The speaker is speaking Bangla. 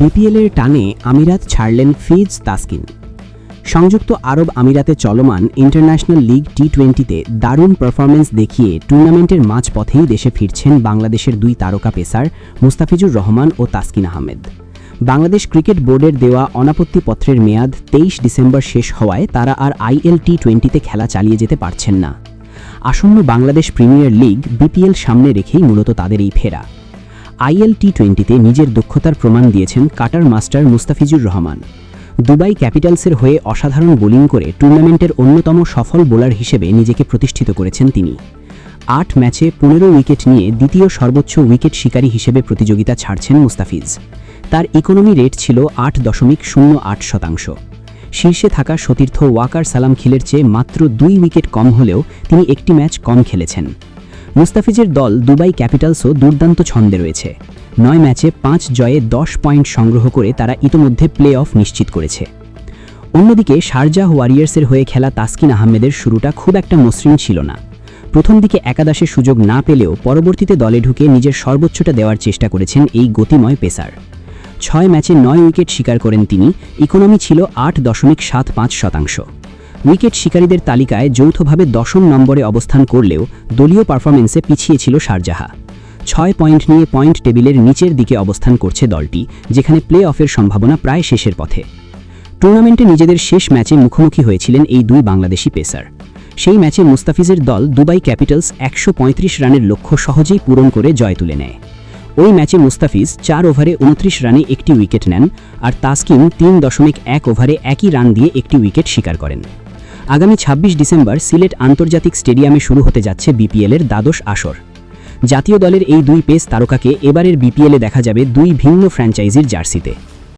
বিপিএলের টানে আমিরাত ছাড়লেন ফিজ তাসকিন। সংযুক্ত আরব আমিরাতে চলমান ইন্টারন্যাশনাল লিগ টি টোয়েন্টিতে দারুণ পারফরমেন্স দেখিয়ে টুর্নামেন্টের মাঝপথেই দেশে ফিরছেন বাংলাদেশের দুই তারকা পেসার মুস্তাফিজুর রহমান ও তাসকিন আহমেদ। বাংলাদেশ ক্রিকেট বোর্ডের দেওয়া অনাপত্তি পত্রের মেয়াদ তেইশ ডিসেম্বর শেষ হওয়ায় তারা আর আইএল টি টোয়েন্টিতে খেলা চালিয়ে যেতে পারছেন না। আসন্ন বাংলাদেশ প্রিমিয়ার লিগ বিপিএল সামনে রেখেই মূলত তাদের এই ফেরা। আইএল টি টোয়েন্টিতে নিজের দক্ষতার প্রমাণ দিয়েছেন cutter master Mustafizur Rahman. Dubai ক্যাপিটালসের হয়ে অসাধারণ বোলিং করে টুর্নামেন্টের অন্যতম সফল বোলার হিসেবে নিজেকে প্রতিষ্ঠিত করেছেন তিনি। আট ম্যাচে পনেরো উইকেট নিয়ে দ্বিতীয় সর্বোচ্চ উইকেট শিকারী হিসেবে প্রতিযোগিতা ছাড়ছেন মুস্তাফিজ। তার ইকোনমি রেট ছিল আট দশমিক শূন্য আট শতাংশ। শীর্ষে থাকা সতীর্থ ওয়াকার সালাম খিলের চেয়ে মাত্র দুই উইকেট কম হলেও তিনি একটি ম্যাচ কম খেলেছেন। মুস্তাফিজের দল দুবাই ক্যাপিটালসও দুর্দান্ত ছন্দে রয়েছে। নয় ম্যাচে পাঁচ জয়ে দশ পয়েন্ট সংগ্রহ করে তারা ইতোমধ্যে প্লে অফ নিশ্চিত করেছে। অন্যদিকে শারজাহ ওয়ারিয়ার্সের হয়ে খেলা তাসকিন আহমেদের শুরুটা খুব একটা মসৃণ ছিল না। প্রথম দিকে একাদশে সুযোগ না পেলেও পরবর্তীতে দলে ঢুকে নিজের সর্বোচ্চটা দেওয়ার চেষ্টা করেছেন এই গতিময় পেসার। ছয় ম্যাচে নয় উইকেট শিকার করেন তিনি, ইকোনমি ছিল আট দশমিক সাত পাঁচ শতাংশ। উইকেট শিকারীদের তালিকায় যৌথভাবে দশম নম্বরে অবস্থান করলেও দলীয় পারফরমেন্সে পিছিয়ে ছিল শারজাহা। ছয় পয়েন্ট নিয়ে পয়েন্ট টেবিলের নিচের দিকে অবস্থান করছে দলটি, যেখানে প্লে অফের সম্ভাবনা প্রায় শেষের পথে। টুর্নামেন্টে নিজেদের শেষ ম্যাচে মুখোমুখি হয়েছিলেন এই দুই বাংলাদেশি পেসার। সেই ম্যাচে মুস্তাফিজের দল দুবাই ক্যাপিটালস একশো পঁয়ত্রিশ রানের লক্ষ্য সহজেই পূরণ করে জয় তুলে নেয়। ওই ম্যাচে মুস্তাফিজ চার ওভারে উনত্রিশ রানে একটি উইকেট নেন, আর তাসকিন তিন দশমিক এক ওভারে একই রান দিয়ে একটি উইকেট শিকার করেন। আগামী ২৬ ডিসেম্বর সিলেট আন্তর্জাতিক স্টেডিয়ামে শুরু হতে যাচ্ছে বিপিএলের দ্বাদশ আসর। জাতীয় দলের এই দুই পেস তারকাকে এবারের বিপিএলে দেখা যাবে দুই ভিন্ন ফ্র্যাঞ্চাইজির জার্সিতে।